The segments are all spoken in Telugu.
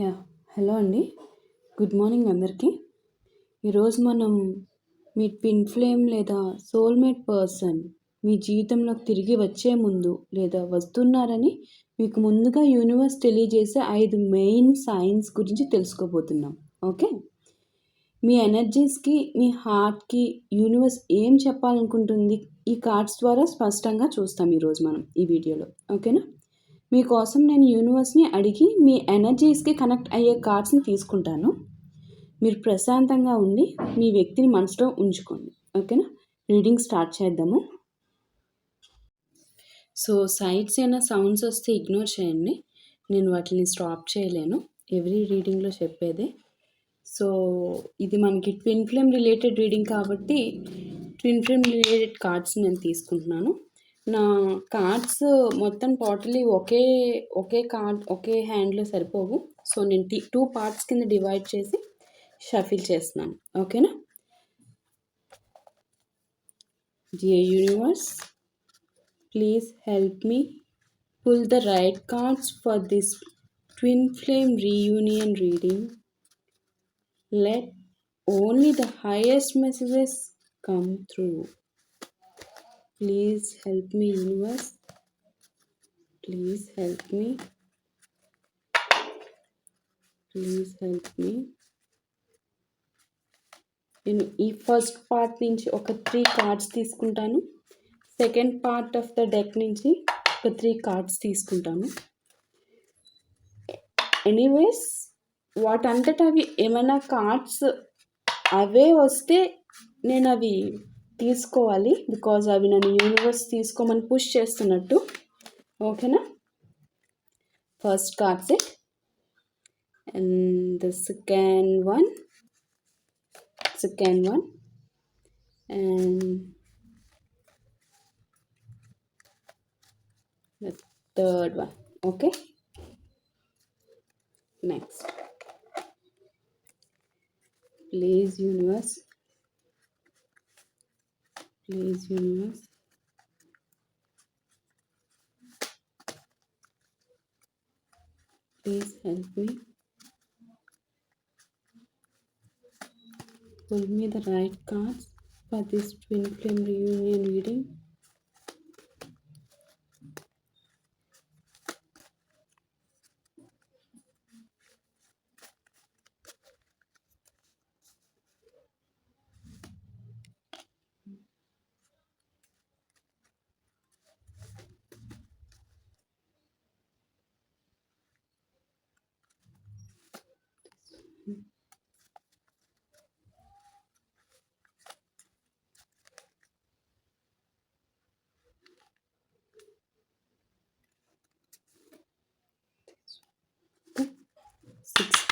యా హలో అండి. గుడ్ మార్నింగ్ అందరికీ. ఈరోజు మనం మీ పిన్ ఫ్లేమ్ లేదా సోల్మేట్ పర్సన్ మీ జీవితంలోకి తిరిగి వచ్చే ముందు లేదా వస్తున్నారని మీకు ముందుగా యూనివర్స్ తెలియజేసే ఐదు మెయిన్ సైన్స్ గురించి తెలుసుకోబోతున్నాం. ఓకే? మీ ఎనర్జీస్కి మీ హార్ట్కి యూనివర్స్ ఏం చెప్పాలనుకుంటుంది? ఈ కార్డ్స్ ద్వారా స్పష్టంగా చూస్తాం ఈరోజు మనం ఈ వీడియోలో. ఓకేనా? మీకోసం నేను యూనివర్స్ని అడిగి మీ ఎనర్జీస్కి కనెక్ట్ అయ్యే కార్డ్స్ని తీసుకుంటాను. మీరు ప్రశాంతంగా ఉండి మీ వ్యక్తిని మనసులో ఉంచుకోండి. ఓకేనా? రీడింగ్ స్టార్ట్ చేద్దాము. సో సైట్స్ అయినా సౌండ్స్ వస్తే ఇగ్నోర్ చేయండి. నేను వాటిని స్టాప్ చేయలేను. ఎవ్రీ రీడింగ్లో చెప్పేదే. సో ఇది మనకి ట్విన్ ఫ్లేమ్ రిలేటెడ్ రీడింగ్ కాబట్టి ట్విన్ ఫ్లేమ్ రిలేటెడ్ కార్డ్స్ నేను తీసుకుంటున్నాను. నా కార్డ్స్ మొత్తం టోటలీ ఒకే ఒకే కార్డ్ ఒకే హ్యాండ్లో సరిపోవు. సో నేను టీ టూ పార్ట్స్ కింద డివైడ్ చేసి షఫిల్ చేస్తున్నాను. ఓకేనా? Dear universe please help me pull the right cards for this twin flame reunion reading. Let only the highest messages come through. Please help me universe please help me please help me నేను ఈ ఫస్ట్ పార్ట్ నుంచి ఒక త్రీ కార్డ్స్ తీసుకుంటాను. Second part of the deck నుంచి ఒక త్రీ కార్డ్స్ తీసుకుంటాను. ఎనీవేస్ వాటంతట అవి ఏమైనా కార్డ్స్ అవే వస్తే నేను అవి తీసుకోవాలి బికాజ్ అవి నన్ను యూనివర్స్ తీసుకోమని పుష్ చేస్తున్నట్టు ఓకేనా first card set and the second one second one and the third one okay next please universe please universe. Please help me. Pull me the right cards for this twin flame reunion reading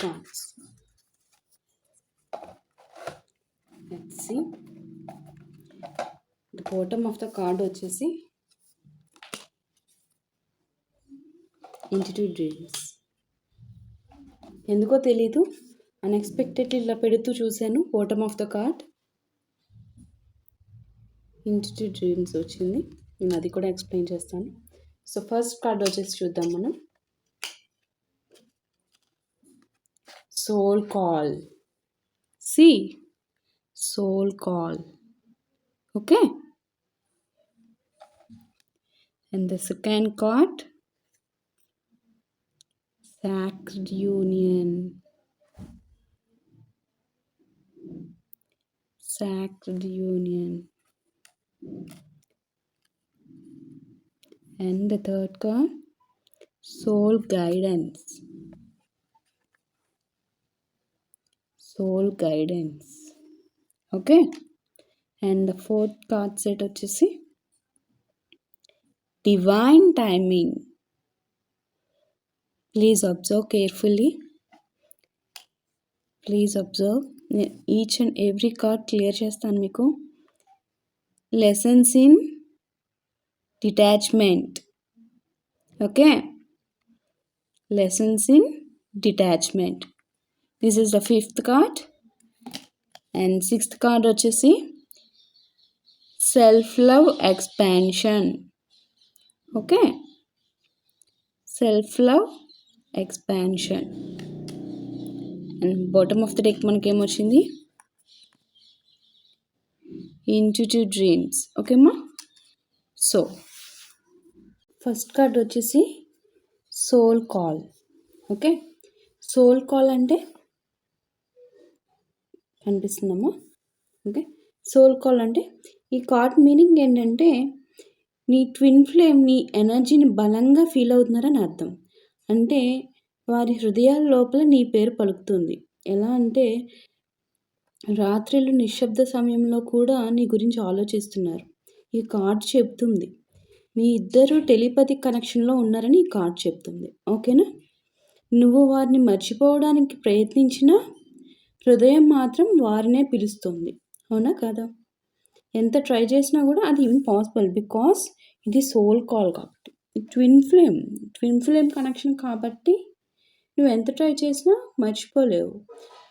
cards. Let's see. The bottom of the card వచ్చేసి ఇంటిట్యూడ్ డ్రీమ్స్ ఎందుకో తెలీదు. అన్ఎక్స్పెక్టెడ్ ఇలా పెడుతూ చూశాను. Bottom of the card intuitive dreams వచ్చింది. నేను అది కూడా ఎక్స్ప్లెయిన్ చేస్తాను. సో ఫస్ట్ కార్డ్ వచ్చేసి చూద్దాం మనం. Soul call. See, soul call. Okay. And the second card, sacred union. Sacred union. And the third card, soul guidance. Soul guidance okay and the fourth card set వచ్చేసి divine timing please observe carefully please observe each and every card clear చేస్తాను మీకు. Lessons in detachment okay lessons in detachment this is the fifth card and sixth card వచ్చేసి self love expansion okay self love expansion and bottom of the deck మనకి ఏమొచ్చింది డ్రీమ్స్ ఓకేమ్మా సో ఫస్ట్ కార్డ్ వచ్చేసి soul call okay soul call అంటే కనిపిస్తుందమ్మా. ఓకే. సోల్ కాల్ అంటే ఈ కార్డ్ మీనింగ్ ఏంటంటే నీ ట్విన్ ఫ్లేమ్ నీ ఎనర్జీని బలంగా ఫీల్ అవుతున్నారని అర్థం. అంటే వారి హృదయాల లోపల నీ పేరు పలుకుతుంది. ఎలా అంటే రాత్రిళ్ళు నిశ్శబ్ద సమయంలో కూడా నీ గురించి ఆలోచిస్తున్నారు. ఈ కార్డ్ చెప్తుంది. మీ ఇద్దరు టెలిపతి కనెక్షన్లో ఉన్నారని ఈ కార్డ్ చెప్తుంది. ఓకేనా? నువ్వు వారిని మర్చిపోవడానికి ప్రయత్నించినా హృదయం మాత్రం వారినే పిలుస్తుంది. అవునా కదా? ఎంత ట్రై చేసినా కూడా అది ఇంపాసిబుల్ బికాస్ ఇది సోల్ కాల్ కాబట్టి. Twin flame twin flame connection కాబట్టి నువ్వు ఎంత ట్రై చేసినా మర్చిపోలేవు.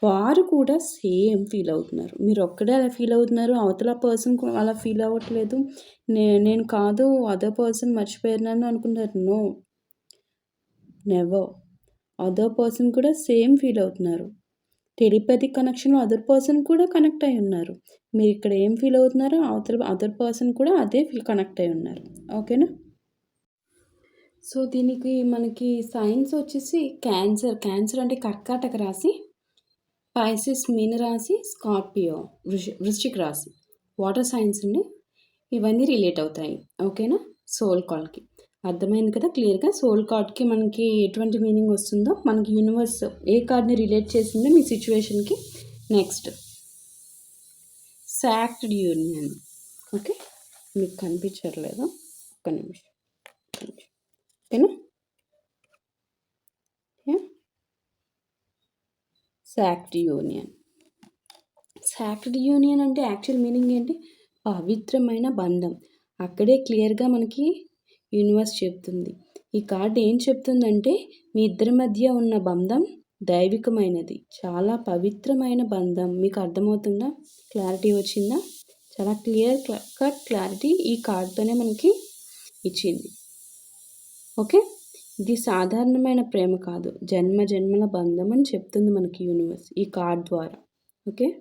వారు కూడా సేమ్ ఫీల్ అవుతున్నారు. మీరు ఒక్కడే అలా ఫీల్ అవుతున్నారు. అవతల పర్సన్ అలా ఫీల్ అవ్వట్లేదు. నే నేను కాదు అదర్ పర్సన్ మర్చిపోయినాను అనుకుంటారు. నో. నెవర్. అదర్ పర్సన్ కూడా సేమ్ ఫీల్ అవుతున్నారు. టెలిపతి కనెక్షన్లో అదర్ పర్సన్ కూడా కనెక్ట్ అయి ఉన్నారు. మీరు ఇక్కడ ఏం ఫీల్ అవుతున్నారో అవతల అదర్ పర్సన్ కూడా అదే ఫీల్ కనెక్ట్ అయి ఉన్నారు. ఓకేనా? సో దీనికి మనకి సైన్స్ వచ్చేసి క్యాన్సర్ క్యాన్సర్ అంటే కర్కాటక రాశి పైసిస్ మీన రాశి స్కార్పియో వృష వృశ్చిక రాశి. వాటర్ సైన్స్ అండి. ఇవన్నీ రిలేట్ అవుతాయి. ఓకేనా? సోల్ కాల్కి. అర్థమైంది కదా క్లియర్గా? సోల్ కార్డ్కి మనకి ఎటువంటి మీనింగ్ వస్తుందో మనకి యూనివర్స్ ఏ కార్డ్ని రిలేట్ చేసిందో మీ సిచ్యువేషన్కి నెక్స్ట్. Sacked union. ఓకే? మీకు కనిపించట్లేదు. ఒక నిమిషం. ఓకేనా? Sacred union. సాక్డ్ యూనియన్ అంటే యాక్చువల్ మీనింగ్ ఏంటి? పవిత్రమైన బంధం. అక్కడే క్లియర్గా మనకి యూనివర్స్ చెప్తుంది. ఈ కార్డ్ ఏం చెప్తుందంటే మీ ఇద్దరి మధ్య ఉన్న బంధం దైవికమైనది. చాలా పవిత్రమైన బంధం. మీకు అర్థమవుతుందా? క్లారిటీ వచ్చిందా? చాలా క్లియర్ కట్ క్లారిటీ ఈ కార్డ్తోనే మనకి ఇచ్చింది. ఓకే? ఇది సాధారణమైన ప్రేమ కాదు. జన్మ జన్మల బంధం అని చెప్తుంది మనకి యూనివర్స్ ఈ కార్డ్ ద్వారా. ఓకే?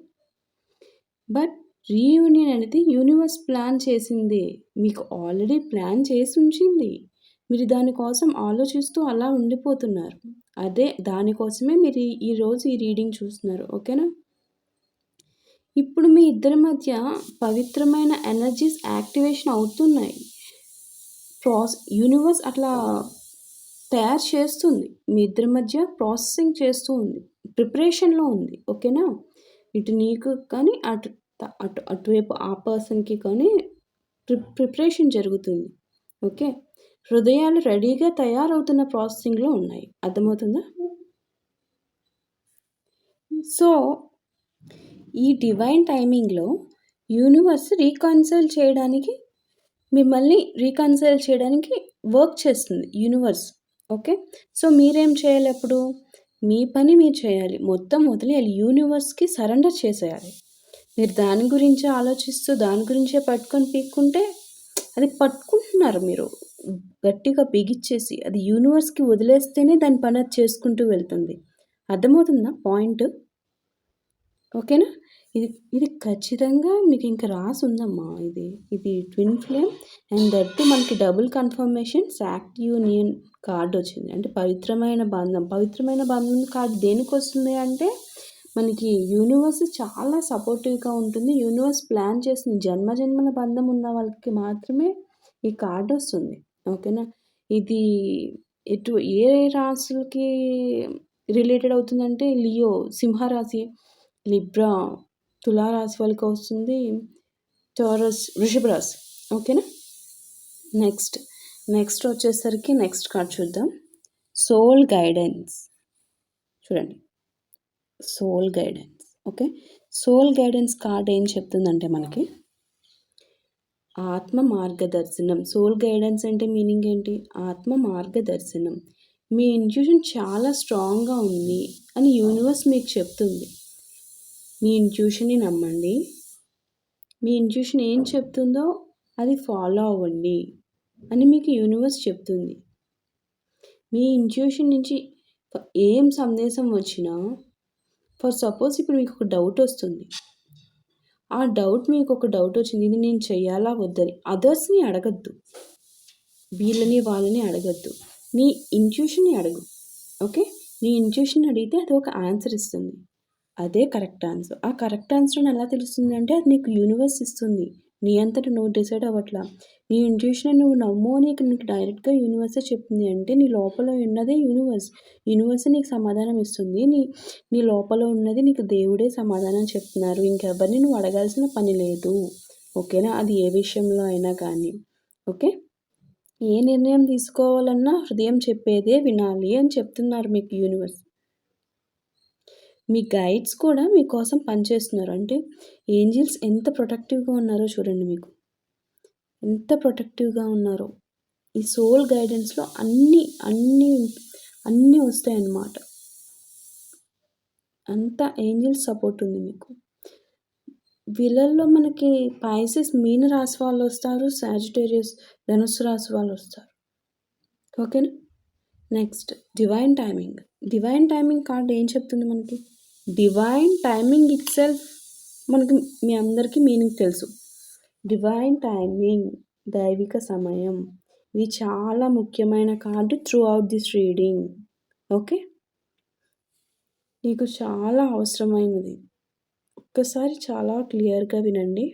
బట్ రీయూనియన్ అనేది యూనివర్స్ ప్లాన్ చేసింది. మీకు ఆల్రెడీ ప్లాన్ చేసి ఉంచింది మీరు దానికోసం ఆలోచిస్తూ అలా ఉండిపోతున్నారు. అదే దానికోసమే మీరు ఈరోజు ఈ రీడింగ్ చూస్తున్నారు. ఓకేనా? ఇప్పుడు మీ ఇద్దరి మధ్య పవిత్రమైన ఎనర్జీస్ యాక్టివేషన్ అవుతున్నాయి. ప్రాస్ యూనివర్స్ అట్లా తయారు చేస్తుంది. మీ ఇద్దరి మధ్య ప్రాసెసింగ్ చేస్తూ ఉంది. ప్రిపరేషన్లో ఉంది. ఓకేనా? ఇటు నీకు కానీ అటు అటు అటువైపు ఆ పర్సన్కి కానీ ప్రి ప్రిపరేషన్ జరుగుతుంది. ఓకే? హృదయాలు రెడీగా తయారవుతున్న ప్రాసెసింగ్లో ఉన్నాయి. అర్థమవుతుందా? సో ఈ డివైన్ టైమింగ్లో యూనివర్స్ రీకన్సైల్ చేయడానికి మిమ్మల్ని రీకన్సైల్ చేయడానికి వర్క్ చేస్తుంది యూనివర్స్. ఓకే? సో మీరేం చేయాలి అప్పుడు? మీ పని మీరు చేయాలి. మొత్తం వదిలేయాలి. యూనివర్స్కి సరెండర్ చేసేయాలి. మీరు దాని గురించి ఆలోచిస్తూ దాని గురించే పట్టుకొని పీక్కుంటే అది పట్టుకుంటున్నారు మీరు. గట్టిగా బిగిచ్చేసి అది యూనివర్స్కి వదిలేస్తేనే దాని పని అది చేసుకుంటూ వెళ్తుంది. అర్థమవుతుందా పాయింట్? ఓకేనా? ఇది ఇది ఖచ్చితంగా మీకు ఇంకా రాసి ఉందమ్మా ఇది. ఇది ట్విన్ ఫ్లేమ్. అండ్ దట్ మనకి double confirmation sacred union card వచ్చింది. అంటే పవిత్రమైన బంధం. పవిత్రమైన బంధం కార్డు దేనికి వస్తుంది అంటే మనకి యూనివర్స్ చాలా సపోర్టివ్గా ఉంటుంది. యూనివర్స్ ప్లాన్ చేసిన జన్మ జన్మల బంధం ఉన్న వాళ్ళకి మాత్రమే ఈ కార్డ్ వస్తుంది. ఓకేనా ఇది ఎటు ఏ రాశులకి రిలేటెడ్ అవుతుందంటే లియో సింహరాశి లిబ్రా తులారాశి వాళ్ళకి వస్తుంది. టారస్ వృషభ రాశి. ఓకేనా నెక్స్ట్ నెక్స్ట్ వచ్చేసరికి నెక్స్ట్ కార్డ్ చూద్దాం. సోల్ గైడెన్స్ చూడండి. Soul guidance. Okay? Soul guidance card ఏం చెప్తుందంటే మనకి ఆత్మ మార్గదర్శనం. సోల్ గైడెన్స్ అంటే మీనింగ్ ఏంటి? ఆత్మ మార్గదర్శనం. మీ ఇంట్యూషన్ చాలా స్ట్రాంగ్గా ఉంది అని యూనివర్స్ మీకు చెప్తుంది. మీ ఇంట్యూషన్ని నమ్మండి. మీ ఇంట్యూషన్ ఏం చెప్తుందో అది ఫాలో అవ్వండి అని మీకు యూనివర్స్ చెప్తుంది. మీ ఇంట్యూషన్ నుంచి ఏం సందేశం వచ్చినా ఫర్ సపోజ్ ఇప్పుడు మీకు ఒక డౌట్ వస్తుంది. ఆ డౌట్ మీకు ఒక డౌట్ వచ్చింది ఇది నేను చేయాలా వద్దని అదర్స్ని అడగద్దు. వీళ్ళని వాళ్ళని అడగద్దు. నీ ఇంట్యూషన్ని అడుగు. ఓకే నీ ఇంట్యూషన్ అడిగితే అది ఒక ఆన్సర్ ఇస్తుంది. అదే కరెక్ట్ ఆన్సర్ ఆ కరెక్ట్ ఆన్సర్ ఎలా తెలుస్తుంది అంటే అది నీకు యూనివర్స్ ఇస్తుంది. నీ అంతటా నువ్వు డిసైడ్ అవ్వట్లా. నీ ఇంట్యూషన్ నువ్వు నమ్ము అని నీకు డైరెక్ట్గా యూనివర్సే చెప్తుంది అంటే నీ లోపల ఉన్నదే యూనివర్స్ యూనివర్స్ నీకు సమాధానం ఇస్తుంది. నీ నీ లోపల ఉన్నది నీకు దేవుడే సమాధానం చెప్తున్నారు. ఇంకెవరిని నువ్వు అడగాల్సిన పని లేదు. ఓకేనా? అది ఏ విషయంలో అయినా కానీ. ఓకే? ఏ నిర్ణయం తీసుకోవాలన్నా హృదయం చెప్పేదే వినాలి అని చెప్తున్నారు మీకు యూనివర్స్ మీ గైడ్స్ కూడా మీకోసం పనిచేస్తున్నారు. అంటే ఏంజిల్స్ ఎంత ప్రొటెక్టివ్గా ఉన్నారో చూడండి మీకు. ఎంత ప్రొటెక్టివ్గా ఉన్నారో. ఈ సోల్ గైడెన్స్లో అన్నీ అన్నీ అన్నీ వస్తాయన్నమాట. అంత ఏంజిల్స్ సపోర్ట్ ఉంది మీకు. వీళ్ళల్లో మనకి పైసెస్ మీన రాశి వాళ్ళు వస్తారు సాజిటేరియస్ ధనుసు రాశి వాళ్ళు వస్తారు. ఓకేనా? Next divine timing. Divine timing card ఏం చెప్తుంది మనకి? డివైన్ టైమింగ్ ఇట్ సెల్ఫ్ మనకి మీ అందరికీ మీనింగ్ తెలుసు. డివైన్ టైమింగ్ దైవిక సమయం ఇది చాలా ముఖ్యమైన card throughout this reading okay నీకు చాలా అవసరమైనది. ఒక్కసారి చాలా క్లియర్గా వినండి.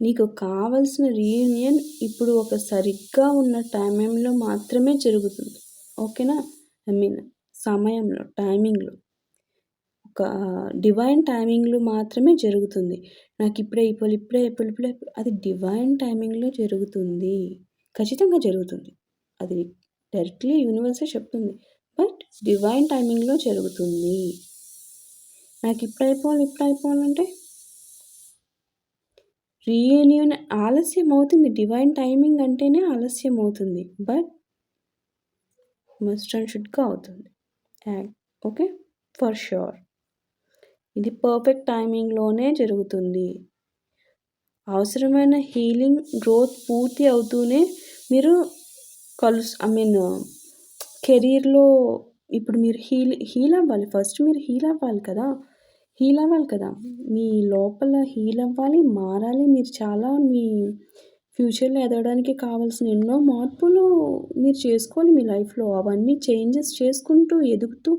నీకు కావలసిన రీయూనియన్ ఇప్పుడు ఒక సరిగ్గా ఉన్న టైంలో మాత్రమే జరుగుతుంది. ఓకేనా ఐ మీన్ సమయంలో టైమింగ్లో డివైన్ టైమింగ్లో మాత్రమే జరుగుతుంది. నాకు ఇప్పుడే ఇప్పుడు ఇప్పుడే ఇప్పుడు ఇప్పుడే అది డివైన్ టైమింగ్లో జరుగుతుంది. ఖచ్చితంగా జరుగుతుంది. అది డైరెక్ట్లీ యూనివర్సే చెప్తుంది. బట్ డివైన్ టైమింగ్లో జరుగుతుంది. నాకు ఇప్పుడు అయిపోవాలి ఇప్పుడు అయిపోవాలంటే రీయూనియన్ ఆలస్యం అవుతుంది. డివైన్ టైమింగ్ అంటేనే ఆలస్యం అవుతుంది. బట్ మస్ట్ అండ్ షుడ్గా అవుతుంది. ఓకే ఫర్ షూర్ ఇది పర్ఫెక్ట్ టైమింగ్లోనే జరుగుతుంది. అవసరమైన హీలింగ్ గ్రోత్ పూర్తి అవుతూనే మీరు కలుసు ఐ మీన్ కెరీర్లో ఇప్పుడు మీరు హీల్ హీల్ అవ్వాలి. ఫస్ట్ మీరు హీల్ అవ్వాలి కదా. హీల్ అవ్వాలి కదా. మీ లోపల హీల్ అవ్వాలి మారాలి. మీరు చాలా మీ ఫ్యూచర్లో ఎదగడానికి కావాల్సిన ఎన్నో మార్పులు మీరు చేసుకోవాలి మీ లైఫ్లో అవన్నీ చేంజెస్ చేసుకుంటూ ఎదుగుతూ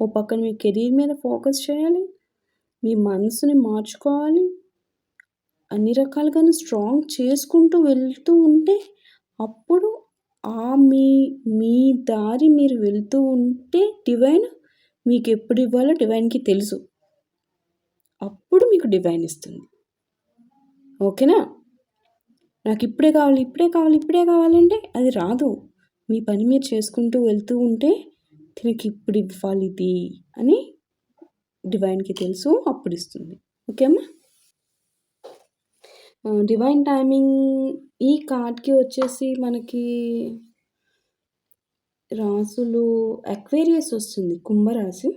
ఓ పక్కన మీ కెరీర్ మీద ఫోకస్ చేయాలి. మీ మనసుని మార్చుకోవాలి. అన్ని రకాలుగాను స్ట్రాంగ్ చేసుకుంటూ వెళ్తూ ఉంటే అప్పుడు ఆ మీ మీ దారి మీరు వెళ్తూ ఉంటే డివైన్ మీకు ఎప్పుడు ఇవ్వాలో డివైన్కి తెలుసు. అప్పుడు మీకు డివైన్ ఇస్తుంది. ఓకేనా? నాకు ఇప్పుడే కావాలి ఇప్పుడే కావాలి ఇప్పుడే కావాలంటే అది రాదు. మీ పని మీరు చేసుకుంటూ వెళ్తూ ఉంటే దీనికి ఇప్పుడు ఇవ్వాలి ఇది అని డివైన్కి తెలుసు అప్పుడు ఇస్తుంది ఓకే అమ్మా డివైన్ టైమింగ్ ఈ కార్డ్కి వచ్చేసి మనకి రాసులు అక్వేరియస్ వస్తుంది కుంభరాశి.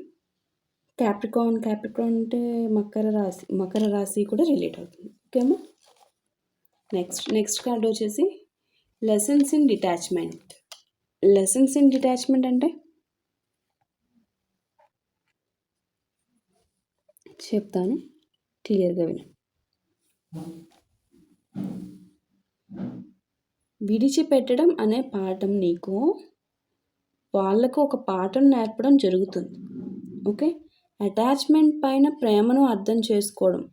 క్యాప్రికాన్ క్యాప్రికాన్ అంటే మకర రాశి మకర రాశి కూడా రిలేట్ అవుతుంది. ఓకేమా నెక్స్ట్ నెక్స్ట్ కార్డ్ వచ్చేసి lessons in detachment. Lessons in detachment అంటే? చెప్తాను. క్లియర్గా విను. విడిచిపెట్టడం అనే పాఠం నీకు వాళ్ళకు ఒక పాఠం నేర్పడం జరుగుతుంది. ఓకే? అటాచ్మెంట్ పైన ప్రేమను అర్థం చేసుకోవడం.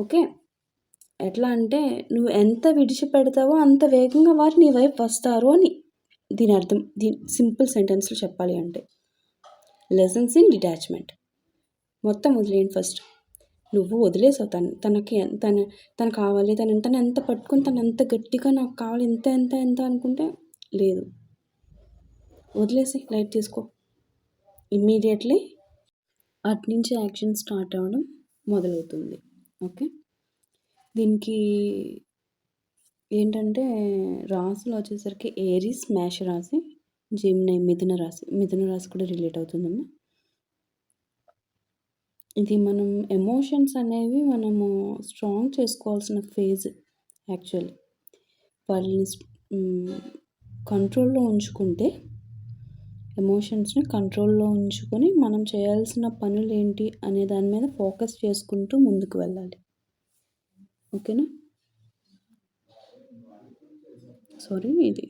ఓకే? ఎట్లా అంటే నువ్వు ఎంత విడిచిపెడతావో అంత వేగంగా వారు నీ వైపు వస్తారు అని దీని అర్థం దీని సింపుల్ సెంటెన్స్లో చెప్పాలి అంటే. Lessons in detachment. మొత్తం వదిలేయండి ఫస్ట్. నువ్వు వదిలేసావు తను తనకి తన తను కావాలి తను తను ఎంత పట్టుకుని తను ఎంత గట్టిగా నాకు కావాలి ఎంత ఎంత ఎంత అనుకుంటే లేదు. వదిలేసి లైట్ తీసుకో. ఇమ్మీడియట్లీ అటు నుంచి యాక్షన్ స్టార్ట్ అవ్వడం మొదలవుతుంది. ఓకే? దీనికి ఏంటంటే రాసులు వచ్చేసరికి ఏరీస్ మేష రాశి జిమ్నే మిథున రాశి మిథున రాశి కూడా రిలేట్ అవుతుందమ్మా. ఇది మనం ఎమోషన్స్ అనేవి మనము స్ట్రాంగ్ చేసుకోవాల్సిన ఫేజ్ యాక్చువల్లీ వాళ్ళని కంట్రోల్లో ఉంచుకుంటే ఎమోషన్స్ని కంట్రోల్లో ఉంచుకొని మనం చేయాల్సిన పనులు ఏంటి అనే దాని మీద ఫోకస్ చేసుకుంటూ ముందుకు వెళ్ళాలి. ఓకేనా? సారీ ఇది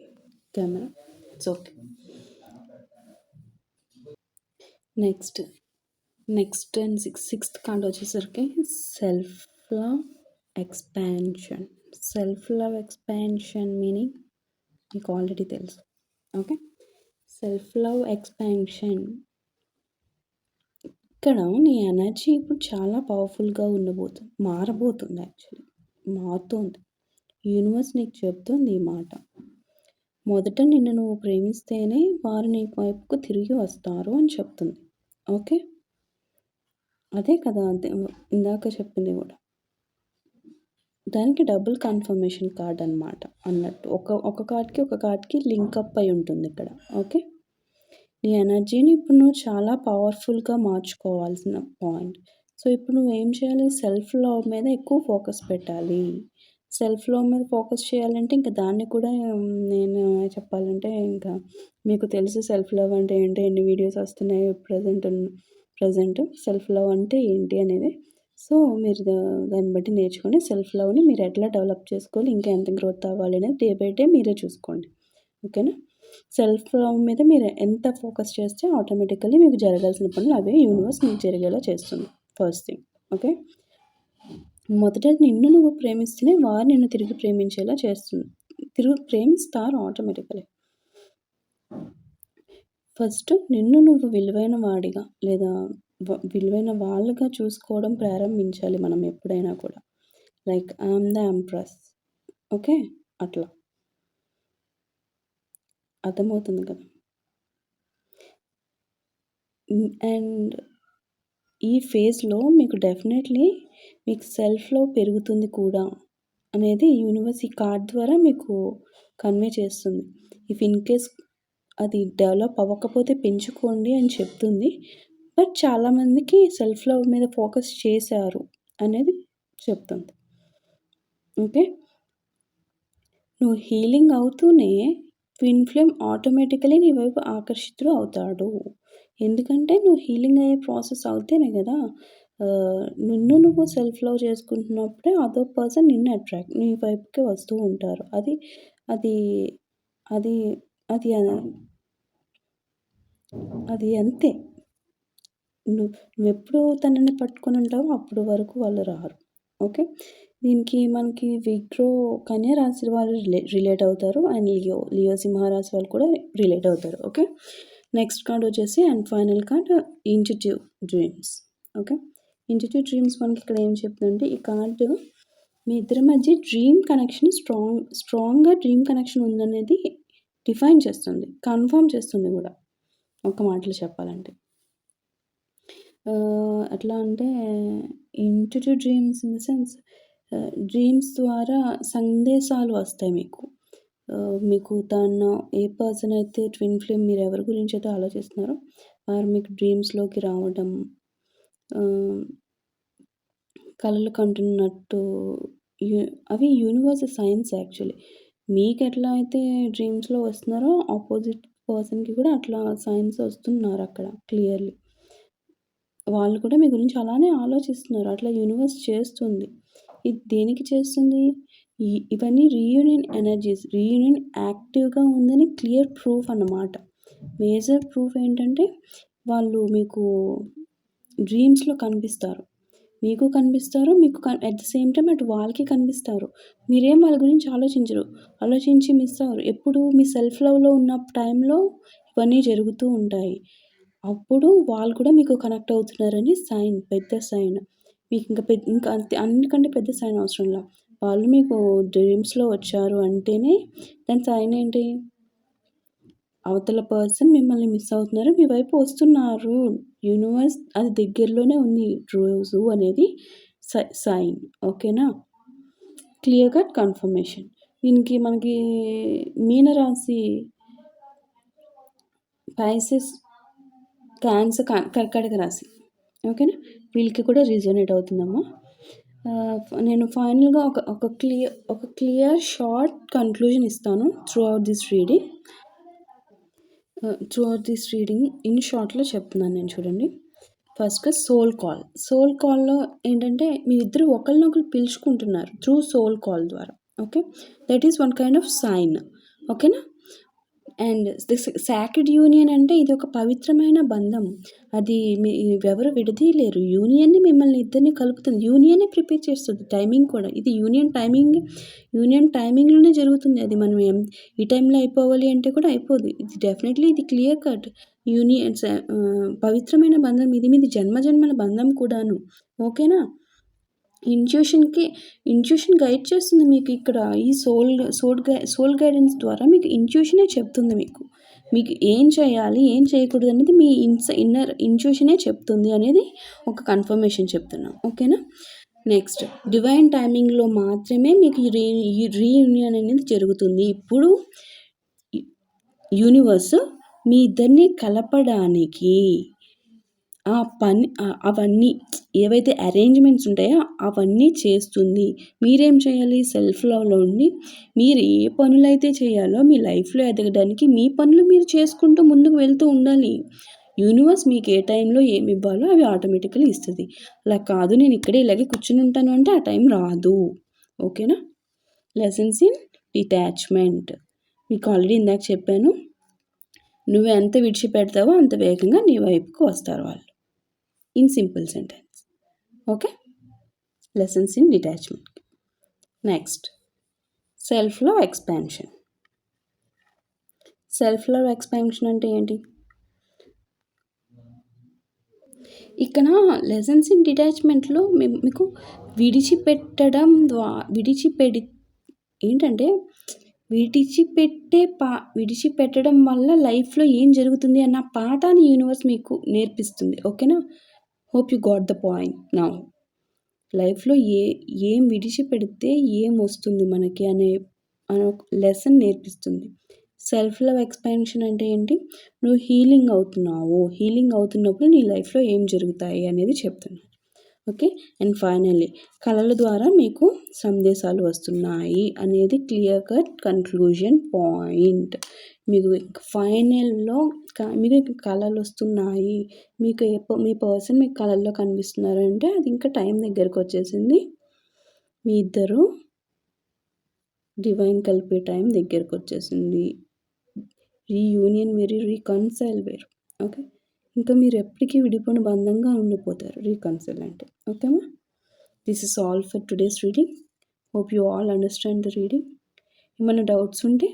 camera it's okay next next and six sixth card వచ్చేసరికి self love expansion. Self love expansion meaning మీకు ఆల్రెడీ తెలుసు. ఓకే? Self love expansion. ఇక్కడ నీ ఎనర్జీ ఇప్పుడు చాలా పవర్ఫుల్గా ఉండబోతుంది మారబోతుంది యాక్చువల్లీ. మారుతుంది. యూనివర్స్ నీకు చెప్తుంది ఈ మాట. మొదట నిన్ను నువ్వు ప్రేమిస్తేనే వారు నీ వైపుకు తిరిగి వస్తారు అని చెప్తుంది. ఓకే? అదే కదా అదే ఇందాక చెప్పింది కూడా. దానికి డబుల్ కన్ఫర్మేషన్ కార్డ్ అనమాట అన్నట్టు. ఒక ఒక కార్డ్కి ఒక కార్డ్కి లింక్ అప్ అయి ఉంటుంది ఇక్కడ ఓకే? నీ ఎనర్జీని ఇప్పుడు నువ్వు చాలా పవర్ఫుల్గా మార్చుకోవాల్సిన పాయింట్. సో ఇప్పుడు నువ్వు ఏం చేయాలి? సెల్ఫ్ లవ్ మీద ఎక్కువ ఫోకస్ పెట్టాలి. సెల్ఫ్ లవ్ మీద ఫోకస్ చేయాలంటే ఇంకా దాన్ని కూడా నేను చెప్పాలంటే ఇంకా మీకు తెలుసు సెల్ఫ్ లవ్ అంటే ఏంటి? ఎన్ని వీడియోస్ వస్తున్నాయి ప్రజెంట్ ప్రజెంట్ సెల్ఫ్ లవ్ అంటే ఏంటి అనేది. సో మీరు దాన్ని బట్టి నేర్చుకొని సెల్ఫ్ లవ్ని మీరు ఎట్లా డెవలప్ చేసుకోవాలి ఇంకా ఎంత గ్రోత్ అవ్వాలి అనేది డే బై డే మీరే చూసుకోండి. ఓకేనా? సెల్ఫ్ లవ్ మీద మీరు ఎంత ఫోకస్ చేస్తే ఆటోమేటికల్లీ మీకు జరగాల్సిన పనులు అవే యూనివర్స్ మీకు జరిగేలా చేస్తుంది. First thing. ఓకే? మొదట నిన్ను నువ్వు ప్రేమిస్తేనే వారు నిన్ను తిరిగి ప్రేమించేలా చేస్తుంది. తిరుగు ప్రేమిస్తారు ఆటోమేటికలీ ఫస్ట్ నిన్ను నువ్వు విలువైన వాడిగా లేదా విలువైన వాళ్ళుగా చూసుకోవడం ప్రారంభించాలి మనం ఎప్పుడైనా కూడా. Like I'm the empress okay? అట్లా. అర్థమవుతుంది కదా? అండ్ ఈ ఫేజ్లో మీకు డెఫినెట్లీ మీకు సెల్ఫ్లో పెరుగుతుంది కూడా అనేది యూనివర్స్ ఈ కార్డ్ ద్వారా మీకు కన్వే చేస్తుంది. ఇఫ్ ఇన్ కేస్ అది డెవలప్ అవ్వకపోతే పెంచుకోండి అని చెప్తుంది. బట్ చాలామందికి సెల్ఫ్ లవ్ మీద ఫోకస్ చేశారు అనేది చెప్తుంది. ఓకే నువ్వు హీలింగ్ అవుతూనే ట్విన్ ఫ్లేమ్ ఆటోమేటికలీ నీ వైపు ఆకర్షితుడు అవుతాడు. ఎందుకంటే నువ్వు హీలింగ్ అయ్యే ప్రాసెస్ అవుతేనే కదా నిన్ను నువ్వు సెల్ఫ్ లవ్ చేసుకుంటున్నప్పుడే అదో పర్సన్ నిన్ను అట్రాక్ట్ నీ వైపుకి వస్తూ ఉంటారు. అది అది అది అది అది అంతే. నువ్వు నువ్వెప్పుడు తనని పట్టుకొని ఉంటావో అప్పుడు వరకు వాళ్ళు రారు. ఓకే? దీనికి మనకి విగ్రో కన్యా రాశి వాళ్ళు రిలే రిలేట్ అవుతారు అండ్ లియో లియో సింహరాశి వాళ్ళు కూడా రిలేట్ అవుతారు. ఓకే? నెక్స్ట్ కార్డ్ వచ్చేసి and final card intuitive dreams. Okay? Intuitive dreams మనకి ఇక్కడ ఏం చెప్తుందంటే ఈ కార్డు మీ ఇద్దరి మధ్య డ్రీమ్ కనెక్షన్ స్ట్రాంగ్ స్ట్రాంగ్గా డ్రీమ్ కనెక్షన్ ఉందనేది డిఫైన్ చేస్తుంది కన్ఫర్మ్ చేస్తుంది కూడా. ఒక మాటలో చెప్పాలంటే. ఎట్లా అంటే intuitive dreams in the sense dreams ద్వారా సందేశాలు వస్తాయి మీకు. మీకు తను ఏ పర్సన్ అయితే ట్విన్ ఫ్లేమ్ మీరు ఎవరి గురించి అయితే ఆలోచిస్తున్నారో వారు మీకు డ్రీమ్స్లోకి రావడం కళలు కంటున్నట్టు అవి యూనివర్స్ సైన్స్ యాక్చువల్లీ మీకు ఎట్లా అయితే డ్రీమ్స్లో వస్తున్నారో ఆపోజిట్ పర్సన్కి కూడా అట్లా సైన్స్ వస్తున్నారు అక్కడ క్లియర్లీ. వాళ్ళు కూడా మీ గురించి అలానే ఆలోచిస్తున్నారు. అట్లా యూనివర్స్ చేస్తుంది. ఇది దేనికి చేస్తుంది? ఇవన్నీ రీయూనియన్ ఎనర్జీస్. రీయూనియన్ యాక్టివ్గా ఉందని క్లియర్ ప్రూఫ్ అన్నమాట. మేజర్ ప్రూఫ్ ఏంటంటే వాళ్ళు మీకు డ్రీమ్స్లో కనిపిస్తారు. మీకు కనిపిస్తారు మీకు అట్ ద సేమ్ టైం అటు వాళ్ళకి కనిపిస్తారు. మీరేం వాళ్ళ గురించి ఆలోచించరు. ఆలోచించి మిస్ అవ్వరు. ఎప్పుడు మీ సెల్ఫ్ లవ్లో ఉన్న టైంలో ఇవన్నీ జరుగుతూ ఉంటాయి. అప్పుడు వాళ్ళు కూడా మీకు కనెక్ట్ అవుతున్నారని సైన్ పెద్ద సైన్ మీకు ఇంకా పెద్ద ఇంకా అంతే అన్నికంటే పెద్ద సైన్ అవసరం వాళ్ళు మీకు డ్రీమ్స్లో వచ్చారు అంటేనే దాని సైన్ ఏంటి? అవతల పర్సన్ మిమ్మల్ని మిస్ అవుతున్నారు మీ వైపు వస్తున్నారు. యూనివర్స్ అది దగ్గరలోనే ఉంది రోజు అనేది సైన్ ఓకేనా? Clear cut confirmation. దీనికి మనకి మీనరాశి పైసెస్ క్యాన్సర్ కర్కాటక రాశి ఓకేనా? వీళ్ళకి కూడా రిజోనేట్ అవుతుందమ్మా. నేను ఫైనల్గా ఒక ఒక క్లియర్ ఒక క్లియర్ షార్ట్ కన్క్లూజన్ ఇస్తాను throughout this reading. Throughout this reading in షార్ట్‌లో చెప్తున్నాను నేను చూడండి. ఫస్ట్‌గా సోల్ కాల్. సోల్ కాల్‌లో ఏంటంటే మీరిద్దరు ఒకరినొకరు పిలుచుకుంటున్నారు త్రూ సోల్ కాల్ ద్వారా. Okay. That is one kind of sign. ఓకేనా? అండ్ సాక్రెడ్ యూనియన్ అంటే ఇది ఒక పవిత్రమైన బంధం. అది మీ ఎవరు విడదీయలేరు. యూనియన్‌ని మిమ్మల్ని ఇద్దరిని కలుపుతుంది. యూనియనే ప్రిపేర్ చేస్తుంది టైమింగ్ కూడా. ఇది యూనియన్ టైమింగ్ యూనియన్ టైమింగ్‌లోనే జరుగుతుంది. అది మనం ఏం ఈ టైంలో అయిపోవాలి అంటే కూడా అయిపోదు. ఇది డెఫినెట్‌లీ ఇది క్లియర్ కట్. యూనియన్ పవిత్రమైన బంధం ఇది మీది జన్మ జన్మల బంధం కూడాను. ఓకేనా? ఇంట్యూషన్‌కి ఇంట్యూషన్ గైడ్ చేస్తుంది మీకు ఇక్కడ ఈ సోల్ సోల్ గై సోల్ గైడెన్స్ ద్వారా మీకు ఇంట్యూషనే చెప్తుంది మీకు. మీకు ఏం చేయాలి, ఏం చేయకూడదు అనేది మీ ఇన్స్ ఇన్నర్ ఇంట్యూషనే చెప్తుంది అనేది ఒక కన్ఫర్మేషన్ చెప్తున్నాం. ఓకేనా? నెక్స్ట్ డివైన్ టైమింగ్‌లో మాత్రమే మీకు ఈ రీ ఈ రీయూనియన్ అనేది జరుగుతుంది. ఇప్పుడు యూనివర్స్ మీ ఇద్దరిని కలపడానికి ఆ పని అవన్నీ ఏవైతే అరేంజ్‌మెంట్స్ ఉంటాయో అవన్నీ చేస్తుంది. మీరేం చేయాలి సెల్ఫ్ లవ్‌లో ఉండి మీరు ఏ పనులైతే చేయాలో మీ లైఫ్‌లో ఎదగడానికి మీ పనులు మీరు చేసుకుంటూ ముందుకు వెళ్తూ ఉండాలి. యూనివర్స్ మీకు ఏ టైంలో ఏమి ఇవ్వాలో అవి ఆటోమేటిక్గా ఇస్తుంది అలా కాదు నేను ఇక్కడే ఇలాగే కూర్చొని ఉంటాను అంటే ఆ టైం రాదు. ఓకేనా? Lessons in detachment. మీకు ఆల్రెడీ ఇందాక చెప్పాను. నువ్వు ఎంత విడిచిపెడతావో అంత వేగంగా నీ వైపుకు వస్తారు వాళ్ళు. In simple sentence. Okay. Lessons in detachment. Next self love expansion. Self love expansion అంటే ఏంటి? ఇక్కడ లెసన్స్ ఇన్ డిటాచ్‌మెంట్‌లో మేము మీకు విడిచిపెట్టడం ద్వా విడిచిపెడి ఏంటంటే విడిచిపెట్టే పా విడిచిపెట్టడం వల్ల లైఫ్‌లో ఏం జరుగుతుంది అన్న పాఠాన్ని యూనివర్స్ మీకు నేర్పిస్తుంది. ఓకేనా? Hope you got the point నా లైఫ్‌లో ఏ ఏం విడిచిపెడితే ఏం వస్తుంది మనకి అనే అనే ఒక లెసన్ నేర్పిస్తుంది. సెల్ఫ్ లవ్ ఎక్స్‌పాన్షన్ అంటే ఏంటి? నువ్వు హీలింగ్ అవుతున్నావు. హీలింగ్ అవుతున్నప్పుడు నీ లైఫ్‌లో ఏం జరుగుతాయి అనేది చెప్తున్నారు. ఓకే. అండ్ ఫైనల్లీ కళల ద్వారా మీకు సందేశాలు వస్తున్నాయి అనేది క్లియర్ కట్ కన్క్లూజన్ పాయింట్. మీకు ఫైనల్‌లో క కళలు వస్తున్నాయి మీకు ఎప్పుడు మీ పర్సన్ మీకు కళల్లో కనిపిస్తున్నారు అంటే అది ఇంకా టైం దగ్గరకు వచ్చేసింది మీ ఇద్దరు డివైన్ కలిపే టైం దగ్గరకు వచ్చేసింది రీయూనియన్ వేరు, రీకన్సైల్ వేరు. ఓకే. ఇంకా మీరు ఎప్పటికీ విడిపోని బంధంగా ఉండిపోతారు రీకన్సైల్ అంటే. ఓకేమా? This is all for today's reading. Hope you all understand the reading. ఏమైనా డౌట్స్ ఉంటే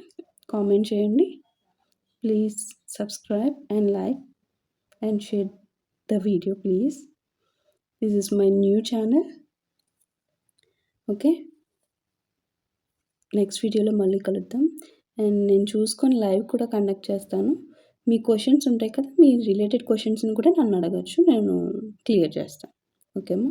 కామెంట్ చేయండి. Please subscribe and like and share the video please. This is my new channel. Okay. Next వీడియోలో మళ్ళీ కలుద్దాం. అండ్ నేను చూసుకొని లైవ్ కూడా కండక్ట్ చేస్తాను. మీ క్వశ్చన్స్ ఉంటాయి కదా! మీ రిలేటెడ్ క్వశ్చన్స్ని కూడా నన్ను అడగొచ్చు. నేను క్లియర్ చేస్తాను. ఓకేమా?